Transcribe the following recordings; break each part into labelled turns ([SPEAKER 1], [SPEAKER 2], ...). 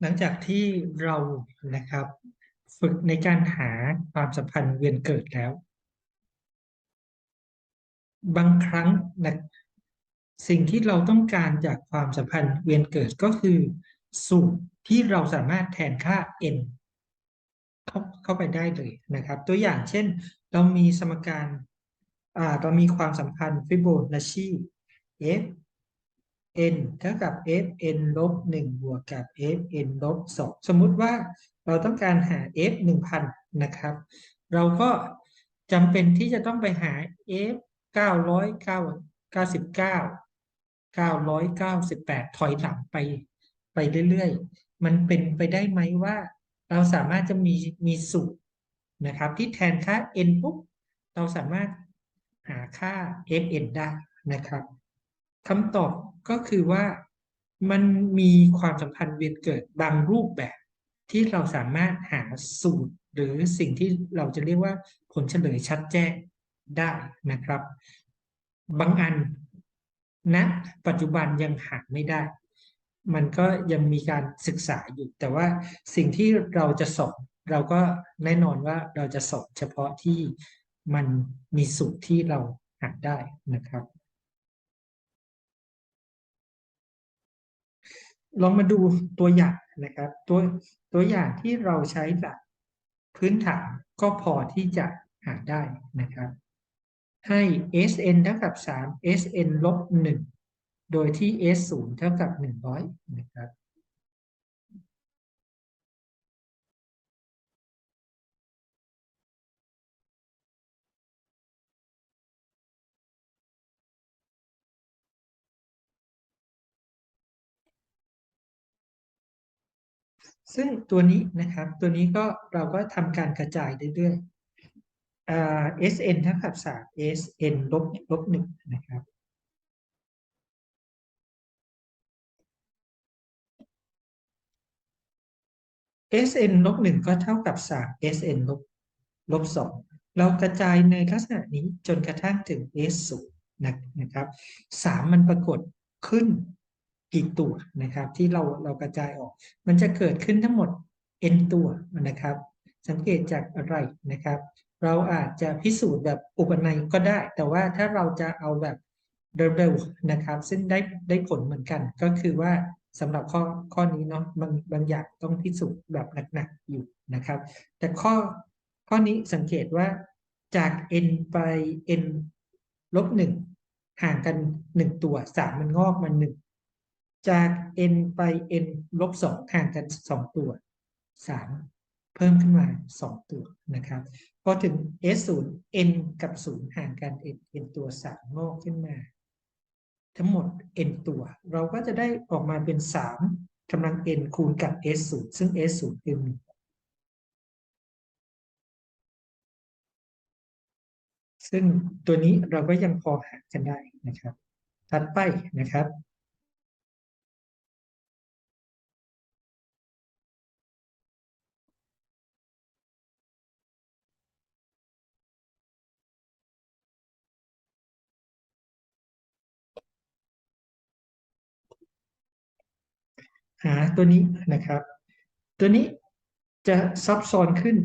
[SPEAKER 1] หลังจากที่เรานะครับ ฝึกในการหาความสัมพันธ์เวียนเกิดแล้ว บางครั้งนะสิ่งที่เราต้องการจากความสัมพันธ์เวียนเกิดก็คือสูตรที่เราสามารถแทนค่า n เข้าเข้าไปได้เลยนะครับ ตัวอย่างเช่น เรามีสมการอ่าเรามีความสัมพันธ์ฟิโบนัชชี f n เท่ากับ f n ลบ1บวกกับ f n ลบ2สมมุติว่าเราต้องการหา f 1000 นะครับ เราก็จำเป็นที่จะต้องไปหา f 999 998 ถอยหลังไปไปเรื่อยๆ มันเป็นไปได้ไหมว่า เราสามารถจะมีมีสูตรนะครับ ที่แทนค่า n ปุ๊บ เราสามารถหาค่า fn ได้นะครับ คำตอบก็คือว่ามันมีความสัมพันธ์เวียนเกิดบางรูปแบบ ที่เราสามารถหาสูตร หรือสิ่งที่เราจะเรียกว่าผลเฉลยชัดแจ้งได้นะครับ บางอันณนะปัจจุบันยังหาไม่ได้ มันก็ยังมีการศึกษาอยู่ แต่ว่าสิ่งที่เราจะสอนเราก็แน่นอนว่าเราจะสอนเฉพาะที่มันมีสูตรที่เราหาได้นะครับ ลองมาดูตัวอย่างนะครับ ตัวตัวอย่างที่เราใช้หลักพื้นฐานก็พอที่จะหาได้นะครับ ให้ sn เท่ากับ 3 sn ลบ 1 โดยที่ s 0เท่ากับ 100 นะครับ ซึ่งตัวนี้นะครับ ตัวนี้ก็เราก็ทำการกระจายเรื่อยๆอ่า sn เท่ากับ3 sn ลบลบ1นะครับ sn ลบ1ก็เท่ากับ3 sn ลบลบ2เรากระจายในลักษณะนี้จนกระทั่งถึง s 0นะนะครับ3มันปรากฏขึ้น กี่ตัวนะครับ ที่เราเรากระจายออก มันจะเกิดขึ้นทั้งหมด n ตัวนะครับ สังเกตจากอะไรนะครับ เราอาจจะพิสูจน์แบบอุปนัยก็ได้ แต่ว่าถ้าเราจะเอาแบบเร็วๆนะครับ ซึ่งได้ได้ผลเหมือนกัน ก็คือว่าสำหรับข้อข้อนี้เนาะบางบางอย่างต้องพิสูจน์แบบหนักๆอยู่นะครับ แต่ข้อข้อนี้สังเกตว่าจาก n ไป n ลบหนึ่งห่างกันหนึ่งตัวสามมันงอกมาหนึ่ง จาก n ไป n ลบสองห่างกันสองตัวสามเพิ่มขึ้นมาสองตัวนะครับพอถึง s 0 n กับ0ห่างกัน n n ตัวสามงอกขึ้นมา ทั้งหมด n ตัว เราก็จะได้ออกมาเป็น3กำลัง n คูณกับ s 0ซึ่ง s 0คือ1ซึ่งตัวนี้เราก็ยังพอหากันได้นะครับ ถัดไปนะครับ หาตัวนี้นะครับ ตัวนี้จะซับซ้อนขึ้น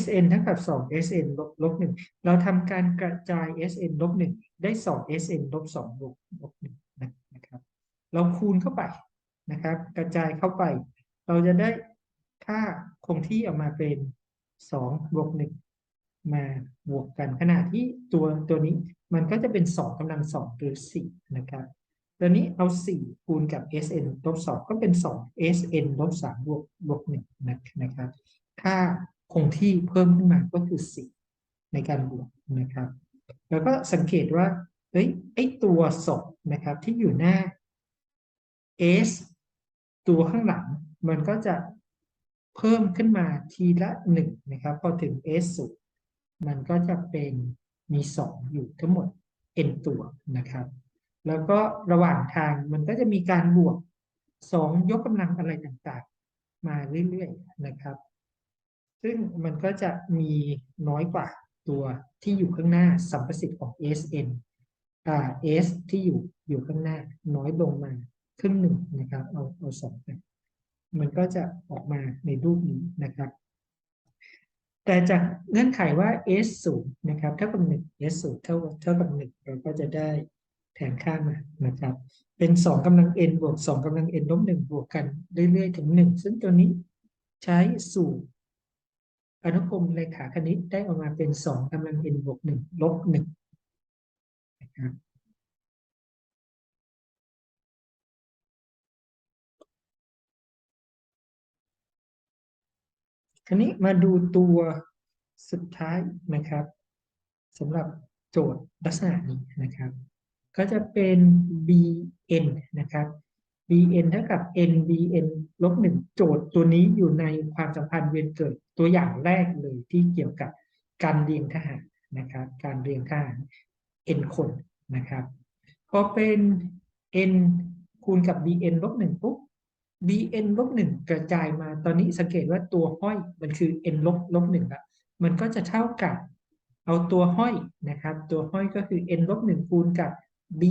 [SPEAKER 1] sn เท่ากับ 2 sn ลบลบ1เราทำการกระจาย sn ลบ1ได้ 2 sn ลบ2บวกลบ1นะครับเราคูณเข้าไปนะครับ กระจายเข้าไป เราจะได้ค่าคงที่ออกมาเป็น 2 บวก 1 มาบวกกันขณะที่ตัวตัวนี้มันก็จะเป็น 2กำลัง 2 หรือ 4 นะครับ ตัวนี้เอา 4 คูณกับ sn ลบ2ก็เป็น 2 sn ลบ3บวกบวก1นะครับ ค่าคงที่เพิ่มขึ้นมาก็คือ 4 ในการบวกนะครับ แล้วก็สังเกตว่าเฮ้ยไอตัว2นะครับที่อยู่หน้า s ตัวข้างหลังมันก็จะเพิ่มขึ้นมาทีละ1นะครับ พอถึง s 0มันก็จะเป็นมี 2 อยู่ทั้งหมด n ตัวนะครับ แล้วก็ระหว่างทางมันก็จะมีการบวก2ยกกำลังอะไรต่างๆ มาเรื่อยๆนะครับ ซึ่งมันก็จะมีน้อยกว่าตัวที่อยู่ข้างหน้าสัมประสิทธิ์ของ SN อ่า S ที่อยู่อยู่ข้างหน้าน้อยลงมาครึ่งหนึ่งนะครับ เอาเอาสองไปมันก็จะออกมาในรูปนี้นะครับ แต่จากเงื่อนไขว่า s ศูนย์นะครับเท่ากับหนึ่ง s ศูนย์เท่าเท่ากับหนึ่งเราก็จะได้ แทนค่ามานะครับ เป็นสองกำลัง n บวกสองกำลัง n ลบหนึ่งบวกกันเรื่อยๆ ถึงหนึ่งซึ่งตัวนี้ใช้สูตรอนุกรมเลขาคณิตได้ออกมาเป็นสองกำลัง n บวกหนึ่งลบหนึ่งนะครับทีนี้มาดูตัวสุดท้ายนะครับสำหรับโจทย์ลักษณะนี้นะครับ ก็จะเป็น bn นะครับ bn เท่ากับ n bn ลบหนึ่งโจทย์ตัวนี้อยู่ในความสัมพันธ์เวียนเกิดตัวอย่างแรกเลยที่เกี่ยวกับการเรียงทหารนะครับ การเรียงทหาร n คนนะครับพอเป็น n คูณกับ bn ลบหนึ่งปุ๊บ bn ลบหนึ่งกระจายมาตอนนี้สังเกตว่าตัวห้อยมันคือ n ลบลบหนึ่งละมันก็จะเท่ากับเอาตัวห้อยนะครับ ตัวห้อยก็คือ n ลบหนึ่งคูณกับ b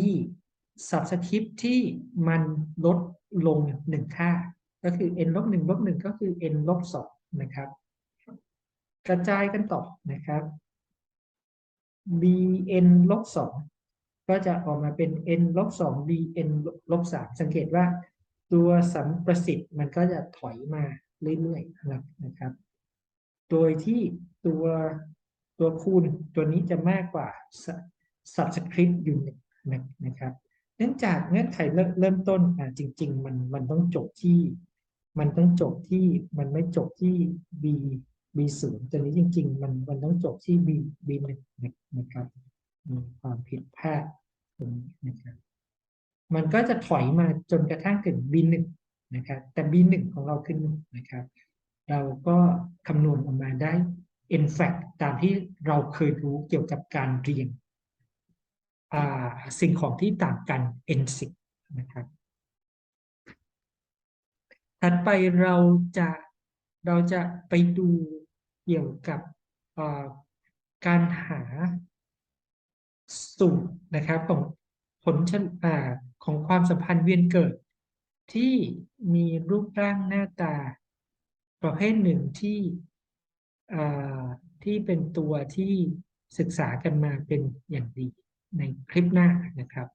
[SPEAKER 1] subscript ที่มันลดลงหนึ่งค่า ก็คือ n ลบหนึ่งลบหนึ่งก็คือ n ลบสองนะครับ กระจายกันต่อนะครับ bn ลบสองก็จะออกมาเป็น n ลบสอง bn ลบสามสังเกตว่าตัวสัมประสิทธิ์มันก็จะถอยมาเรื่อยๆนะครับ โดยที่ตัวตัวคูณตัวนี้จะมากกว่า subscript อยู่หนึ่ง นะครับ เนื่องจากเงื่อนไขเริ่มต้นอ่าจริง ๆ มันมันต้องจบที่ มันต้องจบที่มันไม่จบที่ b b ศูนย์ตัวนี้จริง ๆ มันมันต้องจบที่ b b หนึ่งนะครับมีความผิดพลาดตรงนี้นะครับ มันก็จะถอยมาจนกระทั่งถึง b หนึ่งนะครับแต่ b หนึ่งของเราขึ้นหนึ่งนะครับ เราก็คำนวณออกมาได้ in fact ตามที่เราเคยรู้เกี่ยวกับการเรียง สิ่งของที่ต่างกัน n 10 นะครับ ถัดไปเราจะเราจะไปดูเกี่ยวกับการหาสูตรนะครับของผลชนของความสัมพันธ์เวียนเกิด ที่มีรูปร่างหน้าตา ประเภทหนึ่งที่ที่เป็นตัวที่ศึกษากันมาเป็นอย่างดี ในคลิปหน้านะครับ